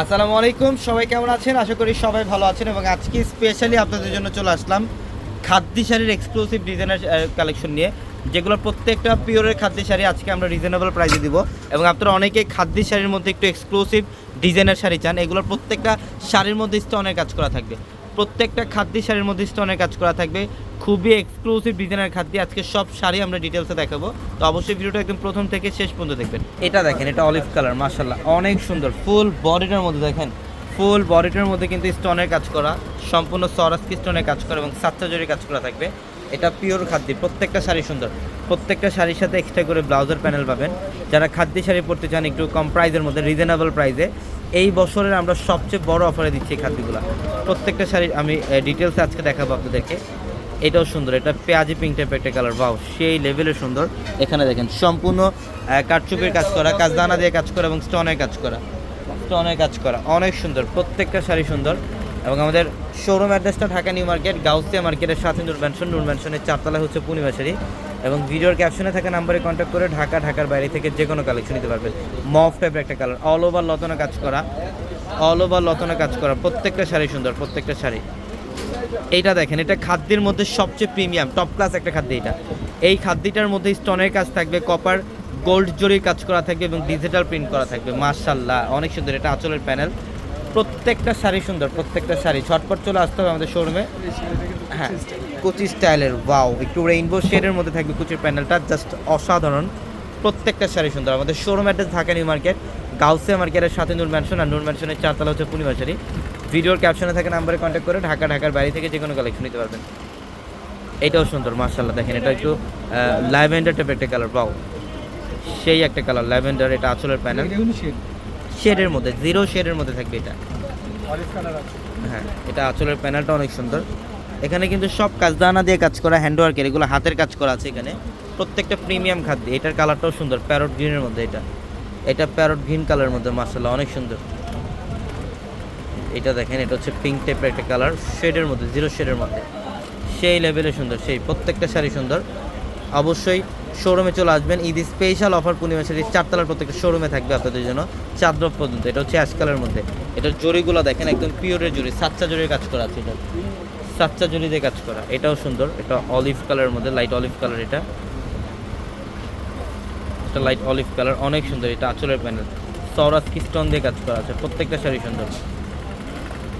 আসসালামু আলাইকুম, সবাই কেমন আছেন? আশা করি সবাই ভালো আছেন এবং আজকে স্পেশালি আপনাদের জন্য চলে আসলাম খাদ্য শাড়ির এক্সক্লুসিভ ডিজাইনার কালেকশন নিয়ে যেগুলো প্রত্যেকটা পিওরের খাদ্য শাড়ি আজকে আমরা রিজনেবল প্রাইসে দিব এবং আপনারা অনেকেই খাদ্য শাড়ির মধ্যে একটু এক্সক্লুসিভ ডিজাইনার শাড়ি চান, এগুলোর প্রত্যেকটা শাড়ির মধ্যে স্টোনের কাজ করা থাকবে। প্রত্যেকটা খাদ্যি শাড়ির মধ্যে স্টোনের কাজ করা থাকবে। খুবই এক্সক্লুসিভ ডিজাইনের খাদ্যি। আজকে সব শাড়ি আমরা ডিটেলসে দেখাবো। তো অবশ্যই ভিডিওটা একদম প্রথম থেকে শেষ পর্যন্ত দেখবেন। এটা দেখেন, এটা অলিভ কালার মাশাল্লাহ অনেক সুন্দর। ফুল বডিটার মধ্যে দেখেন ফুল বডিটার মধ্যে কিন্তু স্টোনের কাজ করা, সম্পূর্ণ সরাসকি স্টোনের কাজ করা এবং সাতটা কাজ করা থাকবে। এটা পিওর খাদ্য, প্রত্যেকটা শাড়ি সুন্দর। প্রত্যেকটা শাড়ির সাথে এক্সট্রা করে ব্লাউজের প্যানেল পাবেন। যারা খাদ্য শাড়ি পরতে চান একটু কম প্রাইজের মধ্যে রিজনেবল প্রাইসে এই বছরের আমরা সবচেয়ে বড় অফারে দিচ্ছি এই খাদ্যগুলো। প্রত্যেকটা শাড়ি আমি ডিটেলসে আজকে দেখাবো আপনাদেরকে। এটাও সুন্দর, এটা পেঁয়াজি পিঙ্ক টাইপের একটা কালার বাও সেই লেভেলের সুন্দর। এখানে দেখেন, সম্পূর্ণ কাঠচুপির কাজ করা, কাজদানা দিয়ে কাজ করা এবং স্টোনের কাজ করা। স্টোনের কাজ করা, অনেক সুন্দর, প্রত্যেকটা শাড়ি সুন্দর। এবং আমাদের শোরুম অ্যাড্রেসটা ঢাকা নিউ মার্কেট, গাউসিয়া মার্কেটের সাথে নূর ম্যানশন নূর ম্যানশনের চারতলা হচ্ছে পূর্ণিমা শাড়ি। এবং ভিডিওর ক্যাপশনে থাকা নাম্বারে কন্ট্যাক্ট করে ঢাকা, ঢাকার বাইরে থেকে যে কোনো কালেকশন নিতে পারবেন। মফ টাইপের একটা কালার অল ওভার লতনা কাজ করা অল ওভার লতনা কাজ করা, প্রত্যেকটা শাড়ি সুন্দর, প্রত্যেকটা শাড়ি। এইটা দেখেন, এটা খাদ্যের মধ্যে সবচেয়ে প্রিমিয়াম টপ ক্লাস একটা খাদ্য এটা এই খাদ্যটার মধ্যে স্টোনের কাজ থাকবে কপার গোল্ড জরির কাজ করা থাকবে এবং ডিজিটাল প্রিন্ট করা থাকবে মার্শাল্লাহ অনেক সুন্দর, এটা আঁচলের প্যানেল প্রত্যেকটা শাড়ি সুন্দর, প্রত্যেকটা শাড়ি। ছটপট চলে আসতে হবে আমাদের শোরুমে হ্যাঁ কুচি স্টাইলের ওয়াও একটু রেইনবো শেডের মধ্যে থাকবে কুচির প্যানেলটা জাস্ট অসাধারণ। প্রত্যেকটা শাড়ি সুন্দর। আমাদের showroom address Dhaka new market, Gausia মার্কেটের সাথে নূর ম্যানশন আর নূর ম্যানশনের চারতলা হচ্ছে পূর্ণিমা শাড়ি ভিডিওর ক্যাপশনে থাকে নাম্বারে কন্ট্যাক্ট করে ঢাকা, ঢাকার বাইরে থেকে যে কোনো কালেকশন নিতে পারবেন। এটাও সুন্দর মার্শাল্লাহ দেখেন, এটা একটু ল্যাভেন্ডার টাইপের একটা কালার পাও সেই একটা কালার ল্যাভেন্ডার, এটা আঁচলের প্যানেল শেডের মধ্যে জিরো শেডের মধ্যে থাকবে এটা। হ্যাঁ এটা আঁচলের প্যানেলটা অনেক সুন্দর। এখানে কিন্তু সব কাজ দানা দিয়ে কাজ করা হ্যান্ডওয়ার্কের এগুলো হাতের কাজ করা আছে এখানে। প্রত্যেকটা প্রিমিয়াম খাদ্য এটার কালারটাও সুন্দর প্যারট গ্রিনের মধ্যে এটা। এটা প্যারট গ্রিন কালারের মধ্যে মার্শাল্লাহ অনেক সুন্দর। এটা দেখেন এটা হচ্ছে পিঙ্ক টাইপের একটা কালার শেডের মধ্যে জিরো শেডের মধ্যে। সেই লেভেলে সুন্দর সেই প্রত্যেকটা শাড়ি সুন্দর। অবশ্যই শোরুমে চলে আসবেন। ঈদ স্পেশাল অফার পূর্ণিমা শাড়ি চারতলার প্রত্যেকটা শোরুমে থাকবে আপনাদের জন্য। চাঁদ পর্যন্ত, এটা হচ্ছে কালারের মধ্যে। এটার জরিগুলো দেখেন, একদম পিওরের জরি সাচ্চা জরির কাজ করা আছে এটা। সাচ্চা জরি দিয়ে কাজ করা, এটাও সুন্দর। এটা অলিভ কালারের মধ্যে লাইট অলিভ কালার এটা। এটা লাইট অলিভ কালার অনেক সুন্দর। এটা আঁচলের প্যানেল সরাস কিস্টন দিয়ে কাজ করা আছে, প্রত্যেকটা শাড়ি সুন্দর।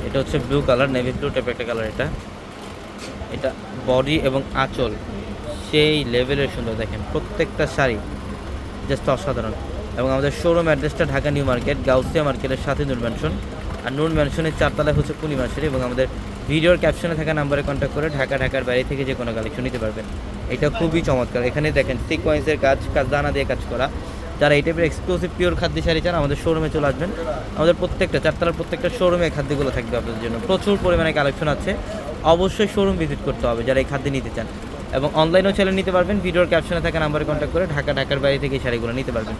এটা হচ্ছে ব্লু কালার নেভি ব্লু টাইপের একটা কালার এটা। এটা বডি এবং আঁচল। সেই লেভেলের সুন্দর, দেখেন, প্রত্যেকটা শাড়ি জাস্ট অসাধারণ। এবং আমাদের শোরুম অ্যাড্রেসটা ঢাকা নিউ মার্কেট গাউসিয়া মার্কেটের সাথে নূর ম্যানশন আর নূর ম্যানশনের চারতলায় হচ্ছে পূর্ণিমা শাড়ি এবং আমাদের ভিডিওর ক্যাপশনে থাকা নাম্বারে কন্ট্যাক্ট করে ঢাকা, ঢাকার বাইরে থেকে যে কোনো কালেকশন নিতে পারবেন। এটা খুবই চমৎকার। এখানে দেখেন সিকোয়েন্সের কাজ কাজ দানা দিয়ে কাজ করা। যারা এই টাইপের এক্সক্লুসিভ পিওর খাদ্য শাড়ি চান, আমাদের শোরুমে চলে আসবেন। আমাদের প্রত্যেকটা, চারতলার প্রত্যেকটা শোরুমে খাদ্যগুলো থাকবে আপনাদের জন্য। প্রচুর পরিমাণে কালেকশন আছে। অবশ্যই শোরুম ভিজিট করতে হবে যারা এই খাদ্য নিতে চান। এবং অনলাইনেও চলে নিতে পারবেন। ভিডিওর ক্যাপশনে থাকা নাম্বারে কন্ট্যাক্ট করে ঢাকা, ঢাকার বাইরে থেকে এই শাড়িগুলো নিতে পারবেন।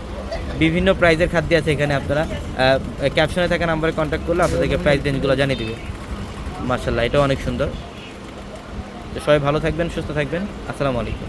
বিভিন্ন প্রাইজের খাদ্য আছে এখানে আপনারা ক্যাপশনে থাকা নাম্বারে কন্ট্যাক্ট করলে আপনাদেরকে প্রাইস রেঞ্জগুলো জানিয়ে দেবে। মার্শাল্লাহ এটাও অনেক সুন্দর। সবাই ভালো থাকবেন, সুস্থ থাকবেন। আসসালামু আলাইকুম।